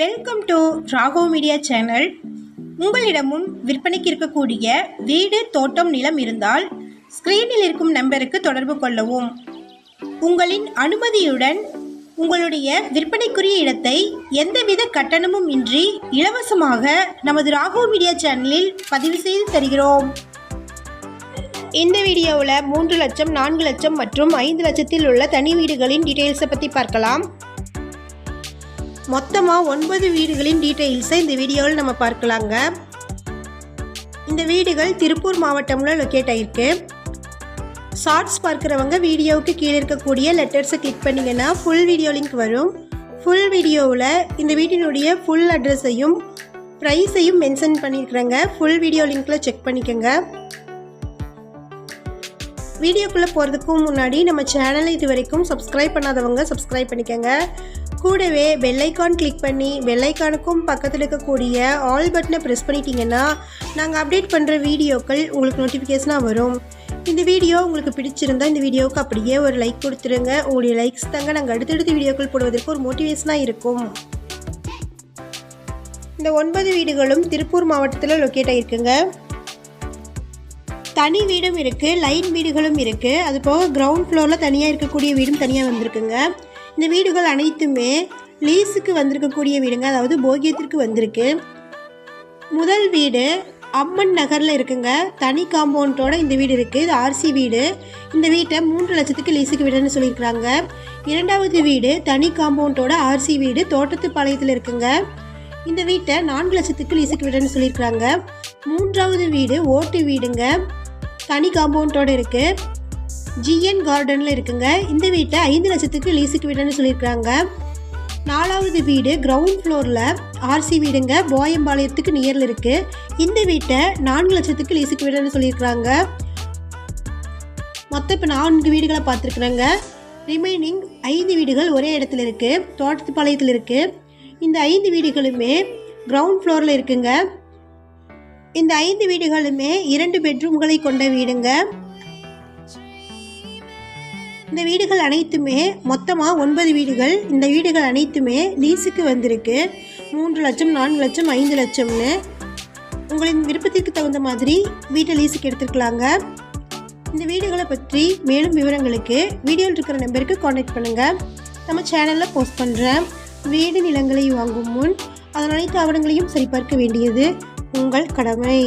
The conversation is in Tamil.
Welcome to Rago media channel உங்களிடமும் விற்பனைக்கு இருக்கக்கூடிய வீடு தோட்டம் நிலம் இருந்தால் ஸ்க்ரீனில் இருக்கும் நம்பருக்கு தொடர்பு கொள்ளவும். உங்களின் அனுமதியுடன் உங்களுடைய விற்பனைக்குரிய இடத்தை எந்தவித கட்டணமும் இன்றி இலவசமாக நமது ராகோ மீடியா சேனலில் பதிவு செய்து தருகிறோம். இந்த வீடியோவில் மூன்று லட்சம் நான்கு லட்சம் மற்றும் ஐந்து லட்சத்தில் உள்ள தனி வீடுகளின் டீட்டெயில்ஸை பற்றி பார்க்கலாம். மொத்தமாக ஒன்பது வீடுகளின் டீட்டெயில்ஸை இந்த வீடியோவில் நம்ம பார்க்கலாங்க. இந்த வீடுகள் திருப்பூர் மாவட்டமில் லொக்கேட் ஆகிருக்கு ஷார்ட்ஸ் பார்க்குறவங்க வீடியோவுக்கு கீழே இருக்கக்கூடிய லெட்டர்ஸை கிளிக் பண்ணிங்கன்னா ஃபுல் வீடியோ லிங்க் வரும். ஃபுல் வீடியோவில் இந்த வீட்டினுடைய ஃபுல் அட்ரஸையும் ப்ரைஸையும் மென்ஷன் பண்ணியிருக்கிறேங்க ஃபுல் வீடியோ லிங்க்கில் செக் பண்ணிக்கோங்க. வீடியோக்குள்ளே போகிறதுக்கும் முன்னாடி நம்ம சேனலை இது வரைக்கும் சப்ஸ்கிரைப் பண்ணாதவங்க சப்ஸ்கிரைப் பண்ணிக்கோங்க. கூடவே பெல்லைக்கான் கிளிக் பண்ணி பெல்லைக்கானுக்கும் பக்கத்தில் இருக்கக்கூடிய ஆல் பட்டனை ப்ரெஸ் பண்ணிட்டீங்கன்னா நாங்கள் அப்டேட் பண்ணுற வீடியோக்கள் உங்களுக்கு நோட்டிஃபிகேஷனாக வரும். இந்த வீடியோ உங்களுக்கு பிடிச்சிருந்தா இந்த வீடியோவுக்கு அப்படியே ஒரு லைக் கொடுத்துருங்க. உங்களுடைய லைக்ஸ் தாங்க நாங்கள் அடுத்தடுத்து வீடியோக்கள் போடுவதற்கு ஒரு மோட்டிவேஷனாக இருக்கும். இந்த ஒன்பது வீடுகளும் திருப்பூர் மாவட்டத்தில் லொக்கேட் ஆகிருக்குங்க தனி வீடும் இருக்குது லைன் வீடுகளும் இருக்குது அது போக கிரவுண்ட் ஃப்ளோரில் தனியாக இருக்கக்கூடிய வீடும் தனியாக வந்திருக்குங்க. இந்த வீடுகள் அனைத்துமே லீஸுக்கு வந்திருக்கக்கூடிய வீடுங்க அதாவது போகியத்திற்கு வந்திருக்கு. முதல் வீடு அம்மன் நகரில் இருக்குங்க. தனி காம்பவுண்டோட இந்த வீடு இருக்குது இது ஆர்சி வீடு. இந்த வீட்டை மூன்று லட்சத்துக்கு லீஸுக்கு விடுன்னு சொல்லியிருக்கிறாங்க. இரண்டாவது வீடு தனி காம்பவுண்டோட ஆர்சி வீடு தோட்டத்து பாளையத்தில் இருக்குங்க. இந்த வீட்டை நான்கு லட்சத்துக்கு லீஸுக்கு விடுன்னு சொல்லியிருக்கிறாங்க. மூன்றாவது வீடு ஓட்டு வீடுங்க. தனி காம்பவுண்டோடு இருக்குது ஜிஎன் கார்டனில் இருக்குங்க. இந்த வீட்டை ஐந்து லட்சத்துக்கு லீஸுக்கு விடணும்னு சொல்லியிருக்காங்க. நாலாவது வீடு கிரவுண்ட் ஃப்ளோரில் ஆர்சி வீடுங்க. போயம்பாளையத்துக்கு நியரில் இருக்குது இந்த வீட்டை நான்கு லட்சத்துக்கு லீஸுக்கு விடணும்னு சொல்லியிருக்கிறாங்க மொத்தம் இப்போ நான்கு வீடுகளை பார்த்துருக்குறேங்க. ரிமைனிங் ஐந்து வீடுகள் ஒரே இடத்துல இருக்குது தோட்டத்துப்பாளையத்தில் இருக்குது இந்த ஐந்து வீடுகளுமே கிரவுண்ட் ஃப்ளோரில் இருக்குங்க. இந்த ஐந்து வீடுகளுமே இரண்டு பெட்ரூம்களை கொண்ட வீடுங்க. இந்த வீடுகள் அனைத்துமே மொத்தமாக ஒன்பது வீடுகள். இந்த வீடுகள் அனைத்துமே லீஸுக்கு வந்திருக்கு. மூன்று லட்சம் நான்கு லட்சம் ஐந்து லட்சம்னு. உங்களின் விருப்பத்திற்கு தகுந்த மாதிரி வீட்டை லீஸுக்கு எடுத்துருக்கலாங்க. இந்த வீடுகளை பற்றி மேலும் விவரங்களுக்கு வீடியோவில் இருக்கிற நம்பருக்கு காண்டாக்ட் பண்ணுங்கள் நம்ம சேனலில் போஸ்ட் பண்ணுறேன் வீடு நிலங்களை வாங்கும் முன் அதன் அனைத்து ஆவணங்களையும் சரிபார்க்க வேண்டியது உங்கள் கடமை.